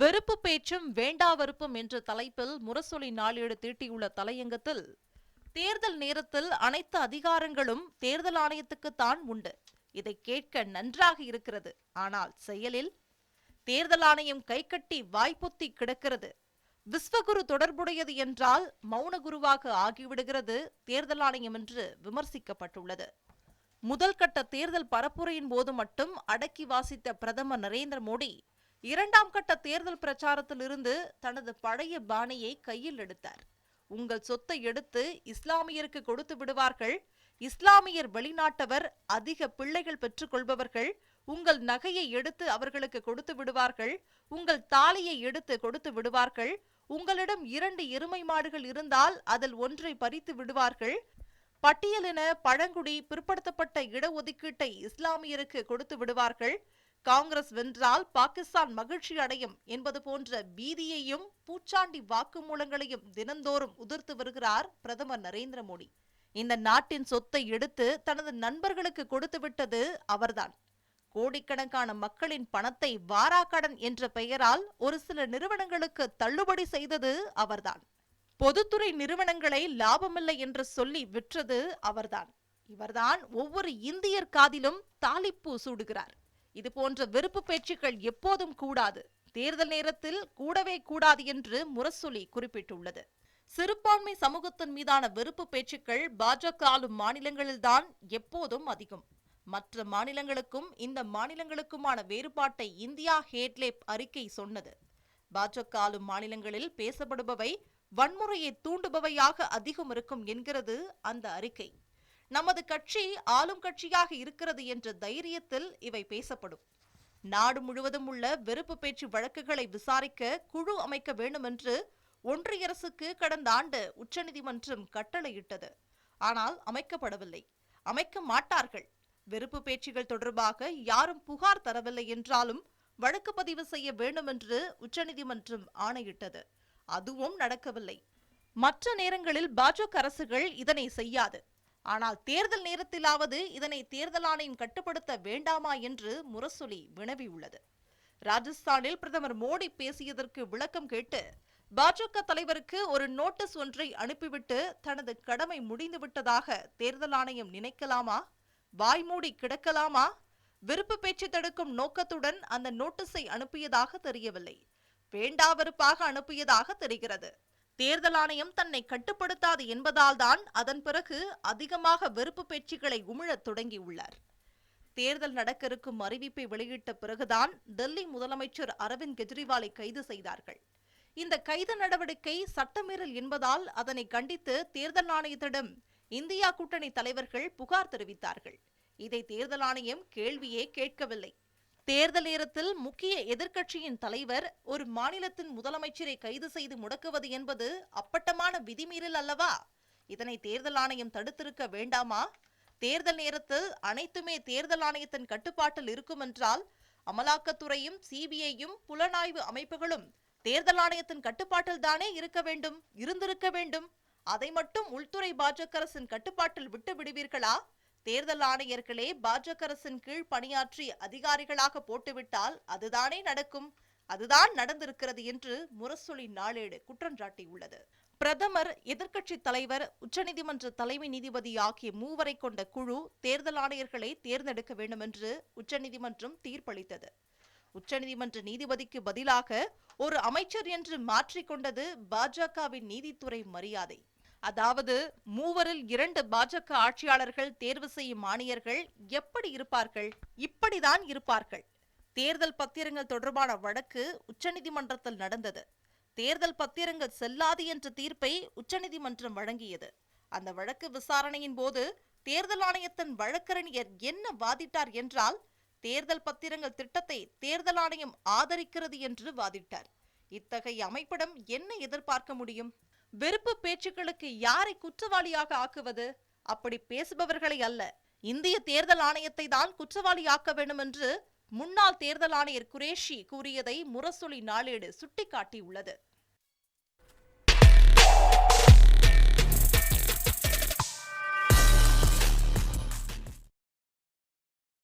வெறுப்பு பேச்சும் வேண்டா வெறுப்பும் என்ற தலைப்பில் முரசொலி நாளேடு தீட்டியுள்ள தலையங்கத்தில் தேர்தல் நேரத்தில் அனைத்து அதிகாரங்களும் தேர்தல் ஆணையத்துக்குத்தான் உண்டு. இதை கேட்க நன்றாக இருக்கிறது. ஆனால் செயலில் தேர்தல் ஆணையம் கைகட்டி வாய்ப்பொத்தி கிடக்கிறது. விஸ்வகுரு தொடர்புடையது என்றால் மௌன குருவாக ஆகிவிடுகிறது தேர்தல் ஆணையம் என்று விமர்சிக்கப்பட்டுள்ளது. முதல் கட்ட தேர்தல் பரப்புரையின் போது மட்டும் அடக்கி வாசித்த பிரதமர் நரேந்திர மோடி இரண்டாம் கட்ட தேர்தல் பிரச்சாரத்தில் இருந்து தனது பழைய பாணியை கையில் எடுத்தார். உங்கள் சொத்தை எடுத்து இஸ்லாமியருக்கு கொடுத்து விடுவார்கள். இஸ்லாமியர் வெளிநாட்டவர் அதிக பிள்ளைகள் பெற்றுக்கொள்பவர்கள் உங்கள் நகையை எடுத்து அவர்களுக்கு கொடுத்து விடுவார்கள். உங்கள் தாலியை எடுத்து கொடுத்து விடுவார்கள். உங்களிடம் இரண்டு எருமை மாடுகள் இருந்தால் அதில் ஒன்றை பறித்து விடுவார்கள். பட்டியலின பழங்குடி பிற்படுத்தப்பட்ட இடஒதுக்கீட்டை இஸ்லாமியருக்கு கொடுத்து விடுவார்கள். காங்கிரஸ் வென்றால் பாகிஸ்தான் மகிழ்ச்சி அடையும் என்பது போன்ற பீதியையும் பூச்சாண்டி வாக்குமூலங்களையும் தினந்தோறும் உதிர்த்து வருகிறார் பிரதமர் நரேந்திர மோடி. இந்த நாட்டின் சொத்தை எடுத்து தனது நண்பர்களுக்கு கொடுத்து விட்டது அவர்தான். கோடிக்கணக்கான மக்களின் பணத்தை வாராக்கடன் என்ற பெயரால் ஒரு சில நிறுவனங்களுக்கு தள்ளுபடி செய்தது அவர்தான். பொதுத்துறை நிறுவனங்களை லாபமில்லை என்று சொல்லி விற்றது அவர்தான். இவர்தான் ஒவ்வொரு இந்தியர் காதிலும் தாலிப்பூ சூடுகிறார். இது போன்ற வெறுப்பு பேச்சுக்கள் எப்போதும் கூடாது. தேர்தல் நேரத்தில் கூடவே கூடாது என்று முரசொலி குறிப்பிட்டுள்ளது. சிறுபான்மை சமூகத்தின் மீதான வெறுப்பு பேச்சுக்கள் பாஜக ஆளும் மாநிலங்களில்தான் எப்போதும் அதிகம். மற்ற மாநிலங்களுக்கும் இந்த மாநிலங்களுக்குமான வேறுபாட்டை இந்தியா ஹேட்லேப் அறிக்கை சொன்னது. பாஜக ஆளும் மாநிலங்களில் பேசப்படுபவை வன்முறையை தூண்டுபவையாக அதிகம் இருக்கும் என்கிறது அந்த அறிக்கை. நமது கட்சி ஆளும் கட்சியாக இருக்கிறது என்ற தைரியத்தில் இவை பேசப்படும். நாடு முழுவதும் உள்ள வெறுப்பு பேச்சு வழக்குகளை விசாரிக்க குழு அமைக்க வேண்டும் என்று ஒன்றிய அரசுக்கு கடந்த ஆண்டு உச்சநீதிமன்றம் கட்டளையிட்டது. ஆனால் அமைக்கப்படவில்லை. அமைக்க மாட்டார்கள். வெறுப்பு பேச்சுகள் தொடர்பாக யாரும் புகார் தரவில்லை என்றாலும் வழக்கு பதிவு செய்ய வேண்டும் என்று உச்சநீதிமன்றம் ஆணையிட்டது. அதுவும் நடக்கவில்லை. மற்ற நேரங்களில் பாஜக அரசுகள் இதனை செய்யாது. ஆனால் தேர்தல் நேரத்திலாவது இதனை தேர்தல் ஆணையம் கட்டுப்படுத்த வேண்டாமா என்று முரசொலி வினவியுள்ளது. ராஜஸ்தானில் பிரதமர் மோடி பேசியதற்கு விளக்கம் கேட்டு பாஜக தலைவருக்கு ஒரு நோட்டீஸ் ஒன்றை அனுப்பிவிட்டு தனது கடமை முடிந்துவிட்டதாக தேர்தல் ஆணையம் நினைக்கலாமா? வாய்மூடி கிடக்கலாமா? விருப்பு பேச்சு தடுக்கும் நோக்கத்துடன் அந்த நோட்டீஸை அனுப்பியதாக தெரியவில்லை. வேண்டாவெறுப்பாக அனுப்பியதாக தெரிகிறது. தேர்தல் ஆணையம் தன்னை கட்டுப்படுத்தாது என்பதால்தான் அதன் பிறகு அதிகமாக வெறுப்பு பேச்சுக்களை உமிழத் தொடங்கியுள்ளார். தேர்தல் நடக்க இருக்கும் அறிவிப்பை வெளியிட்ட பிறகுதான் டெல்லி முதலமைச்சர் அரவிந்த் கெஜ்ரிவாலை கைது செய்தார்கள். இந்த கைது நடவடிக்கை சட்டமீறல் என்பதால் அதனை கண்டித்து தேர்தல் ஆணையத்திடம் இந்தியா கூட்டணி தலைவர்கள் புகார் தெரிவித்தார்கள். இதை தேர்தல் ஆணையம் கேள்வியே கேட்கவில்லை. தேர்தல் நேரத்தில் முக்கிய எதிர்க்கட்சியின் தலைவர் ஒரு மாநிலத்தின் முதலமைச்சரை கைது செய்து முடக்குவது என்பது அப்பட்டமான விதிமீறல் அல்லவா? இதனை தேர்தல் ஆணையம் தடுத்திருக்க வேண்டாமா? தேர்தல் நேரத்தில் அனைத்துமே தேர்தல் ஆணையத்தின் கட்டுப்பாட்டில் இருக்கும் என்றால் அமலாக்கத்துறையும் சிபிஐயும் புலனாய்வு அமைப்புகளும் தேர்தல் ஆணையத்தின் கட்டுப்பாட்டில் தானே இருக்க வேண்டும் இருந்திருக்க வேண்டும். அதை மட்டும் உள்துறை பாஜக அரசின் கட்டுப்பாட்டில் விட்டு விடுவீர்களா? தேர்தல் ஆணையர்களே பாஜக அரசின் கீழ் பணியாற்றி அதிகாரிகளாக போட்டுவிட்டால் அதுதானே நடக்கும்? அதுதான் நடந்திருக்கிறது என்று முரசொலி நாளேடு குற்றஞ்சாட்டியுள்ளது பிரதமர் எதிர்க்கட்சி தலைவர் உச்சநீதிமன்ற தலைமை நீதிபதி ஆகிய மூவரை கொண்ட குழு தேர்தல் ஆணையர்களை தேர்ந்தெடுக்க வேண்டும் என்று உச்சநீதிமன்றம் தீர்ப்பளித்தது. உச்சநீதிமன்ற நீதிபதிக்கு பதிலாக ஒரு அமைச்சர் என்று மாற்றிக்கொண்டது பாஜகவின் நீதித்துறை மரியாதை. அதாவது மூவரில் இரண்டு பாஜக ஆட்சியாளர்கள் தேர்வு செய்யும் மானியர்கள் எப்படி இருப்பார்கள்? இப்படிதான் இருப்பார்கள். தேர்தல் பத்திரங்கள் தொடர்பான வழக்கு உச்சநீதிமன்றத்தில் நடந்தது. தேர்தல் பத்திரங்கள் செல்லாது என்ற தீர்ப்பை உச்சநீதிமன்றம் வழங்கியது. அந்த வழக்கு விசாரணையின் போது தேர்தல் ஆணையத்தின் வழக்கறிஞர் என்ன வாதிட்டார் என்றால் தேர்தல் பத்திரங்கள் திட்டத்தை தேர்தல் ஆணையம் ஆதரிக்கிறது என்று வாதிட்டார். இத்தகைய அமைப்பிடம் என்ன எதிர்பார்க்க முடியும்? வெறுப்பு பேச்சுக்களுக்கு யாரை குற்றவாளியாக ஆக்குவது? அப்படி பேசுபவர்களை அல்ல. இந்திய தேர்தல் ஆணையத்தை தான் குற்றவாளியாக்க வேண்டும் என்று முன்னாள் தேர்தல் ஆணையர் குரேஷி கூறியதை முரசொலி நாளேடு சுட்டிக்காட்டியுள்ளது.